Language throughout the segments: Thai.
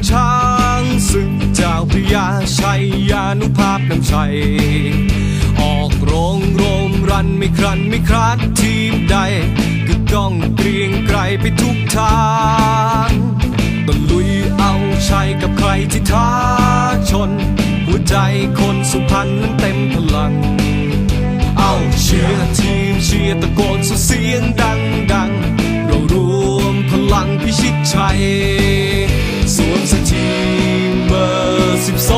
งช้างศึกเจ้าพรยาชัยยานุภาพน้ำชัย ออกโรงโรมรันไม่ครันไม่คราดทีมใด ก็ต้องเกรียงไกรไปทุกทางต้ลุยเอาชัยกับใครที่ท้าชน หัวใจคนสุพรรณนั้นเต็มพลัง เอาเชียร์ทีมเชียร์ตะโกนสุเสียงดังดัง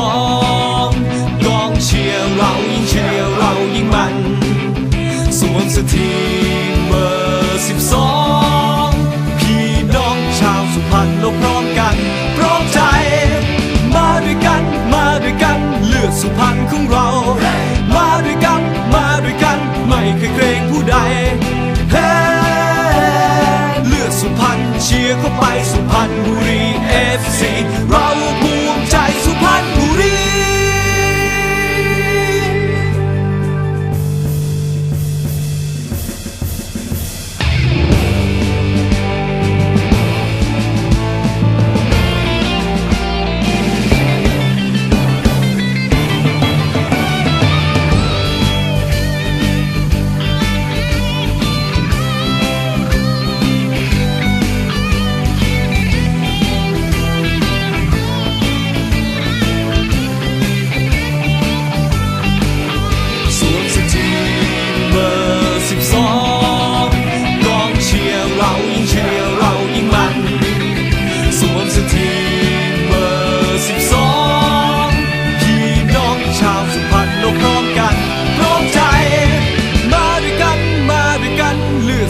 องกองเชียร์เรายิ่งเชียร์เรายิ่งมันสวมเสอทีเบอร์สิบสองพี่น้องชาวสุพรรณเราพร้อมกันพร้อมใจ มาด้วยกันมาด้วยกันเลือดสุพรรณของเรา มาด้วยกันมาด้วยกันไม่เคยเกรงผู้ใดเฮ้เลือดสุพรรณเชียร์เข้าไปสุพรรณบุรีเอฟซี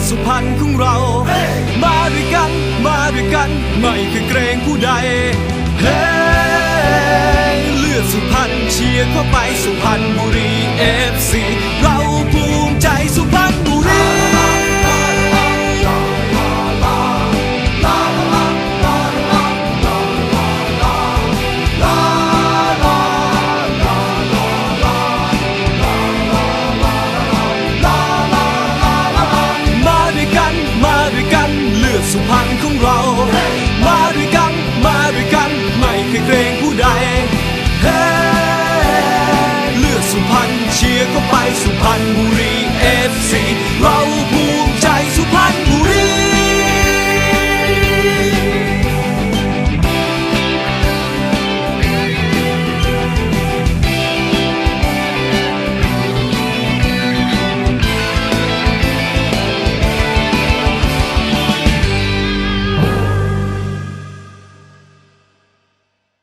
สุพรรณของเรา มาด้วยกัน มาด้วยกัน ไม่เคยเกรงผู้ใด เฮ้เลือดสุพรรณเชียร์เข้าไปสุพรรณบุรีเอฟซี เรา มาด้วยกัน มาด้วยกัน ไม่เคยเกรงผู้ใด